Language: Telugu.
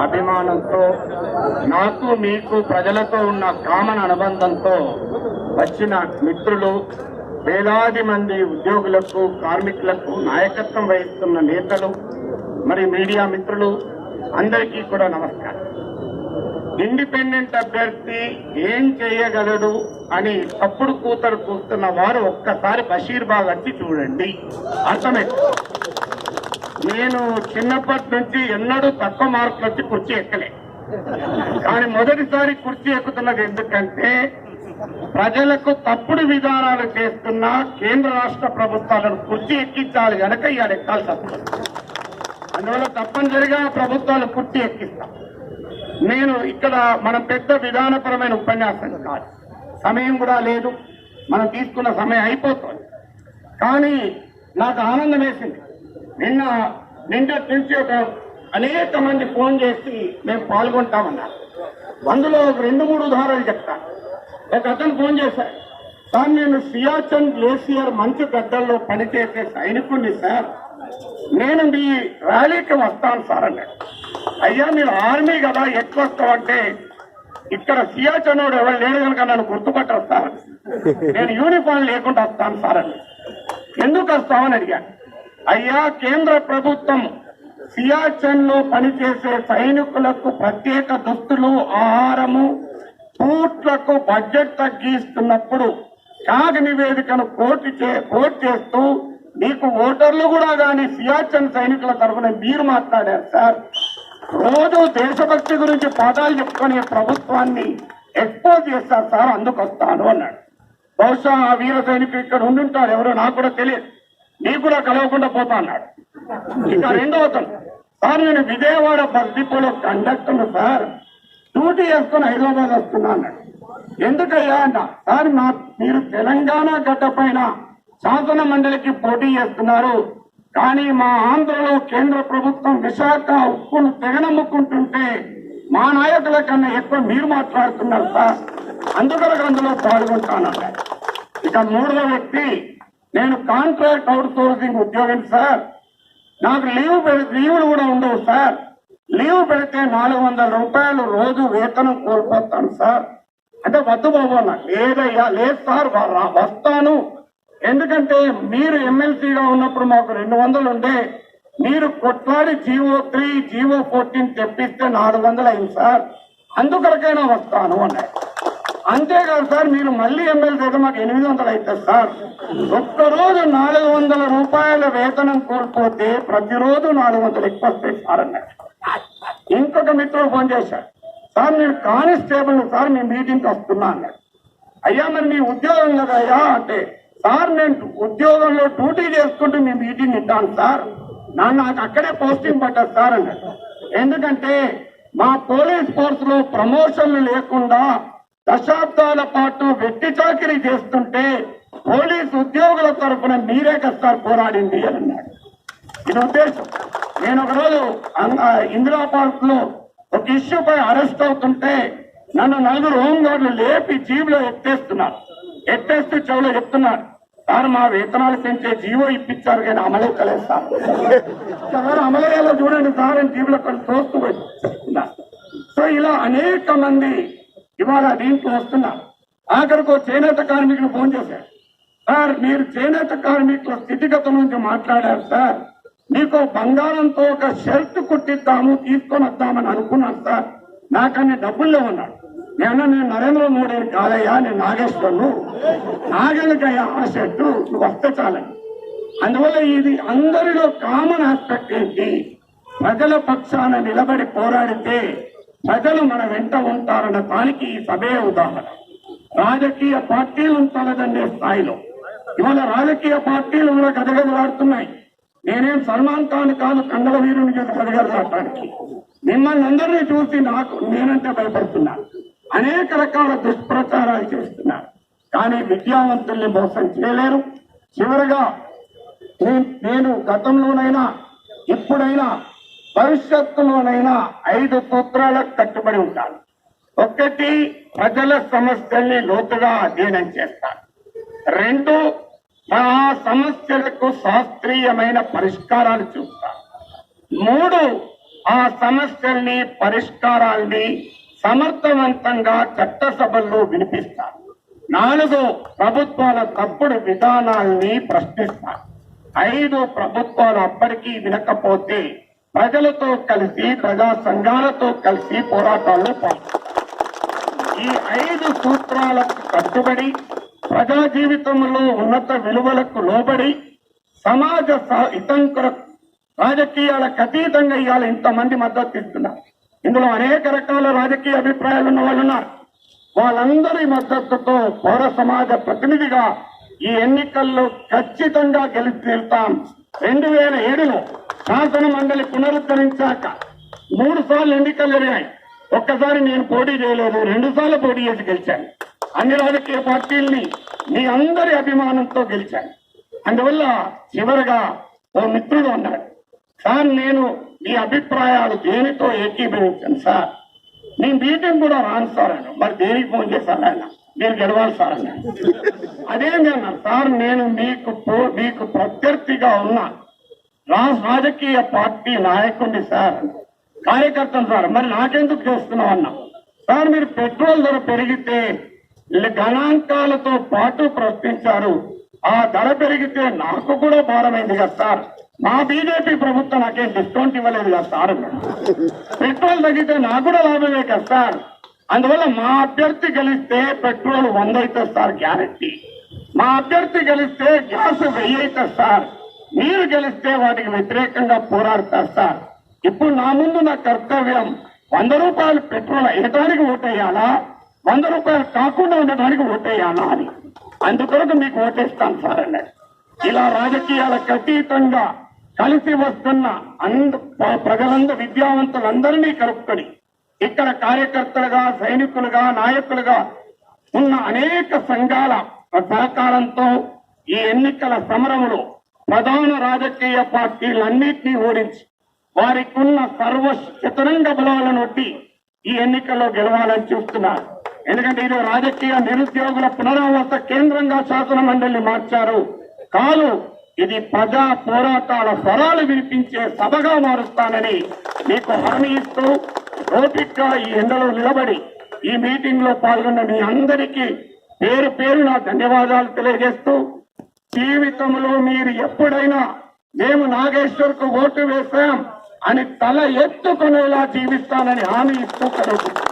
అభిమానంతో నాకు మీకు ప్రజలతో ఉన్న కామన్ అనుబంధంతో వచ్చిన మిత్రులు వేలాది మంది ఉద్యోగులకు కార్మికులకు నాయకత్వం వహిస్తున్న నేతలు మరి మీడియా మిత్రులు అందరికీ కూడా నమస్కారం. ఇండిపెండెంట్ అభ్యర్థి ఏం చేయగలడు అని తప్పుడు కూతరు కూస్తున్న వారు ఒక్కసారి బషీర్బాగ్ వచ్చి చూడండి. అర్థమైంది? నేను చిన్నప్పటి నుంచి ఎన్నడూ తక్కువ మార్కులు వచ్చి కుర్చీ ఎక్కలే. కానీ మొదటిసారి కుర్చీ ఎక్కుతున్నది ఎందుకంటే ప్రజలకు తప్పుడు విధానాలు చేస్తున్న కేంద్ర రాష్ట్ర ప్రభుత్వాలను కుర్చీ ఎక్కించాలి కనుక ఇవాళ ఎక్కాల్సి వస్తుంది. అందువల్ల తప్పనిసరిగా ప్రభుత్వాలు కుర్చీ ఎక్కిస్తాం. నేను ఇక్కడ మనం పెద్ద విధానపరమైన ఉపన్యాసం కాదు. సమయం కూడా లేదు. మనం తీసుకున్న సమయం అయిపోతుంది. కానీ నాకు ఆనందం వేసింది. నిన్న నిన్న నుంచి ఒక అనేక మంది ఫోన్ చేసి మేము పాల్గొంటామన్నారు. అందులో ఒక రెండు మూడు ఉదాహరణలు చెప్తాను ఒక అతను ఫోన్ చేశారు సార్ నేను సియాచన్ గ్లేసియర్ మంచు గడ్డల్లో పనిచేసే సైనికుడిని సార్. నేను మీ ర్యాలీకి వస్తాను సార్ అన్నాడు. అయ్యా మీరు ఆర్మీ కదా ఎక్కువ వస్తామంటే ఇక్కడ సియాచనోడు ఎవరు లేడు కనుక నన్ను గుర్తుపట్టరు సార్ నేను యూనిఫామ్ లేకుండా వస్తాను సార్ అని ఎందుకు వస్తామని అడిగాను అయ్యా కేంద్ర ప్రభుత్వం సియాచెన్లో పనిచేసే సైనికులకు ప్రత్యేక దుస్తులు ఆహారము బూట్లకు బడ్జెట్ తగ్గిస్తున్నప్పుడు త్యాగ నివేదికను కోర్టు చే కోర్టు చేస్తూ మీకు ఓటర్లు కూడా కానీ సియాచెన్ సైనికుల తరఫున మీరు మాట్లాడారు సార్. రోజు దేశభక్తి గురించి పాఠాలు చెప్పుకునే ప్రభుత్వాన్ని ఎక్స్పోజ్ చేస్తారు సార్ అందుకు వస్తాను అన్నాడు. బహుశా ఆ వీర సైనికుడు ఇక్కడ ఉండుంటారు ఎవరో నాకు కూడా తెలియదు. నీకు కూడా కలవకుండా పోతా అన్నాడు. ఇక రెండవ అతను సార్ నేను విజయవాడ బస్ డిపోలో కండక్టర్ సార్ డ్యూటీ చేసుకుని హైదరాబాద్ వస్తున్నా అన్నాడు. ఎందుకయ్యా అన్న సార్ మా మీరు తెలంగాణ గడ్డ పైన శాసన మండలికి పోటీ చేస్తున్నారు. కానీ మా ఆంధ్రలో కేంద్ర ప్రభుత్వం విశాఖ ఉక్కును తెగనమ్ముకుంటుంటే మా నాయకుల కన్నా ఎక్కువ మీరు మాట్లాడుతున్నారు సార్. అందుకొరకు అందులో పాల్గొంటానన్నాడు. ఇక మూడవ వ్యక్తి నేను కాంట్రాక్ట్ అవుట్ సోర్సింగ్ ఉద్యోగం సార్. నాకు లీవ్ పెడి- లీవులు కూడా ఉండవు సార్. లీవ్ పెడితే నాలుగు వందల రూపాయలు రోజు వేతనం కోల్పోతాను సార్. అంటే వద్దు బాబు అన్న లేదయ్యా లేదు సార్ వస్తాను. ఎందుకంటే మీరు ఎమ్మెల్సీగా ఉన్నప్పుడు మాకు రెండు వందలు ఉండే మీరు కొట్లాడి జీవో త్రీ జీవో ఫోర్టీన్ తెప్పిస్తే నాలుగు వందలు అయింది సార్. అందుకొరకైనా వస్తాను అన్నాడు. అంతేకాదు సార్ మీరు మళ్ళీ ఎమ్మెల్యే మాకు ఎనిమిది వందలు అవుతుంది సార్. ఒక్కరోజు నాలుగు వందల రూపాయల వేతనం కోల్పోతే ప్రతిరోజు నాలుగు వందలు ఎక్కువ వస్తాయి సార్ అన్నాడు ఇంకొక మిత్రుడు ఫోన్ చేశారు సార్ నేను కానిస్టేబుల్ సార్ మీ మీటింగ్కి వస్తున్నా అన్నాడు. అయ్యా మరి మీ ఉద్యోగం కదా అయ్యా అంటే సార్ నేను ఉద్యోగంలో డ్యూటీ చేసుకుంటూ మీ మీటింగ్ ఇద్దాను సార్. నా నాకు అక్కడే పోస్టింగ్ పడ్డది సార్ అన్నాడు. ఎందుకంటే మా పోలీస్ ఫోర్స్లో ప్రమోషన్లు లేకుండా దశాబ్దాల పాటు వెట్టి చాకరీ చేస్తుంటే పోలీస్ ఉద్యోగుల తరఫున మీరే కదా సార్ పోరాడింది అని అన్నాడు. ఇది ఉద్దేశం. నేను ఒకరోజు ఇందిరా పార్క్లో ఒక ఇష్యూ పై అరెస్ట్ అవుతుంటే నన్ను నలుగురు హోంగార్డులు లేపి జీబులో ఎత్తేస్తున్నారు. ఎత్తేస్తూ చెవులో చెప్తున్నారు. సార్ మా వేతనాలు పెంచే జీవో ఇప్పించారు కానీ అమలు కలేదు సార్. సార్ అమలయ్యేలా చూడండి సార్ అని జీబులో కొన్ని తోస్తూ సో ఇలా అనేక మంది ఇవాళ దీంట్లో వస్తున్నా. ఆఖరికి చేనేత కార్మికులు ఫోన్ చేశారు సార్ మీరు చేనేత కార్మికుల స్థితిగతుల నుంచి మాట్లాడారు సార్. మీకు బంగారంతో ఒక షర్ట్ కుట్టిద్దాము తీసుకొని వద్దామని అనుకున్నాను సార్. నాకన్నీ డబ్బులు లేవన్నాడు. నేను నేను నరేంద్ర మోడీ కాదయ్యా నేను నాగేశ్వర్ను నాగలికయ్యా ఆ షర్టు నువ్వు వస్తే చాలని. అందువల్ల ఇది అందరిలో కామన్ ఆస్పెక్ట్ ఏంటి? ప్రజల పక్షాన నిలబడి పోరాడితే ప్రజలు మన వెంట ఉంటారన్న దానికి ఈ సభే ఉదాహరణ. రాజకీయ పార్టీలు తలదన్నే స్థాయిలో. ఇవాళ రాజకీయ పార్టీలు కూడా గదగదలాడుతున్నాయి నేనేం సల్మాన్ ఖాన్ కాదు కండల వీరుని చేసి గదగదలాడటానికి మిమ్మల్ని అందరినీ చూసి నాకు నేనంటే భయపడుతున్నాను అనేక రకాల దుష్ప్రచారాలు చేస్తున్నారు. కానీ విద్యావంతుల్ని మోసం చేయలేరు. చివరగా నేను గతంలోనైనా ఇప్పుడైనా భవిష్యత్తులోనైనా ఐదు సూత్రాలకు కట్టుబడి ఉంటాను ఒకటి ప్రజల సమస్యల్ని లోతుగా అధ్యయనం చేస్తాను రెండు ఆ సమస్యలకు శాస్త్రీయమైన పరిష్కారాలు చూస్తాను మూడు ఆ సమస్యల్ని పరిష్కారాల్ని సమర్థవంతంగా చట్టసభల్లో వినిపిస్తారు. నాలుగు ప్రభుత్వాల తప్పుడు విధానాల్ని ప్రశ్నిస్తారు. ఐదు ప్రభుత్వాలు అప్పటికీ వినకపోతే ప్రజలతో కలిసి ప్రజా సంఘాలతో కలిసి పోరాటాల్లో ఈ ఐదు సూత్రాలకు కట్టుబడి ప్రజా జీవితంలో ఉన్నత విలువలకు లోబడి సమాజ స- హితం కొరకు రాజకీయాలకు అతీతంగా ఇవాళ ఇంతమంది మద్దతు ఇస్తున్నారు. ఇందులో అనేక రకాల రాజకీయ అభిప్రాయాలు ఉన్న వాళ్ళు ఉన్నారు. వాళ్ళందరి మద్దతుతో పౌర సమాజ ప్రతినిధిగా ఈ ఎన్నికల్లో ఖచ్చితంగా గెలిచి తీరుతాం. రెండు వేల ఏడులో శాసన మండలి పునరుద్ధరించాక మూడు సార్లు ఎన్నికలు జరిగాయి. ఒక్కసారి నేను పోటీ చేయలేదు రెండు సార్లు పోటీ చేసి గెలిచాను. అన్ని రాజకీయ పార్టీల్ని మీ అందరి అభిమానంతో గెలిచాను. అందువల్ల చివరగా ఓ మిత్రుడు అన్నాడు సార్ నేను మీ అభిప్రాయాలు దేనితో ఏకీభవించాను సార్? మీ మీటింగ్ కూడా రాను సార్ అన్న మరి దేనికి ఫోన్ చేశాను ఆయన మీరు గెలవాలి సార్ అన్న అదేంటి సార్ నేను మీకు పో- మీకు ప్రత్యర్థిగా ఉన్నా. నా రాజకీయ పార్టీ నాయకుడిని సార్ కార్యకర్తలు సార్ మరి నాకెందుకు చేస్తున్నావు అన్నా? సార్ మీరు పెట్రోల్ ధర పెరిగితే గణాంకాలతో పాటు ప్రశ్నించారు. ఆ ధర పెరిగితే నాకు కూడా భారమైంది కదా సార్. మా బీజేపీ ప్రభుత్వం నాకేం డిస్కౌంట్ ఇవ్వలేదు కదా సార్. పెట్రోల్ తగ్గితే నాకు కూడా లాభమే కదా సార్. అందువల్ల మా అభ్యర్థి గెలిస్తే పెట్రోల్ వంద అవుతుంది సార్ గ్యారెంటీ. మా అభ్యర్థి గెలిస్తే గ్యాస్ వెయ్యి అవుతుంది సార్. మీరు గెలిస్తే వాటికి వ్యతిరేకంగా పోరాడతారు సార్. ఇప్పుడు నా ముందు నా కర్తవ్యం వంద రూపాయలు పెట్రోల్ వేయడానికి ఓటేయాలా? వంద రూపాయలు కాకుండా ఉండడానికి ఓటేయాలా అని. అందుకొరకు మీకు ఓటేస్తాను సార్ అన్నాడు ఇలా రాజకీయాలకు అతీతంగా కలిసి వస్తున్న అంద ప్రజలందరూ విద్యావంతులందరినీ కలుపుకొని ఇక్కడ కార్యకర్తలుగా సైనికులుగా నాయకులుగా ఉన్న అనేక సంఘాల సహకారంతో ఈ ఎన్నికల సమరములో ప్రధాన రాజకీయ పార్టీలన్నింటినీ ఓడించి వారికి ఉన్న సర్వ చతురంగ బలాలను ఒట్టి ఈ ఎన్నికల్లో గెలవాలని చూస్తున్నారు. ఎందుకంటే ఇది రాజకీయ నిరుద్యోగుల పునరావాస కేంద్రంగా శాసన మండలిని మార్చారు. కాదు ఇది ప్రజా పోరాటాల స్వరాలు వినిపించే సభగా మారుస్తానని మీకు హామీ ఇస్తూ ఓపిక్గా ఈ ఎండలో నిలబడి ఈ మీటింగ్లో పాల్గొన్న మీ అందరికీ పేరు పేరున ధన్యవాదాలు తెలియజేస్తూ జీవితంలో మీరు ఎప్పుడైనా మేము నాగేశ్వర్కు ఓటు వేశాం అని తల ఎత్తుకునేలా జీవిస్తానని హామీ ఇస్తూ కలుగుతుంది.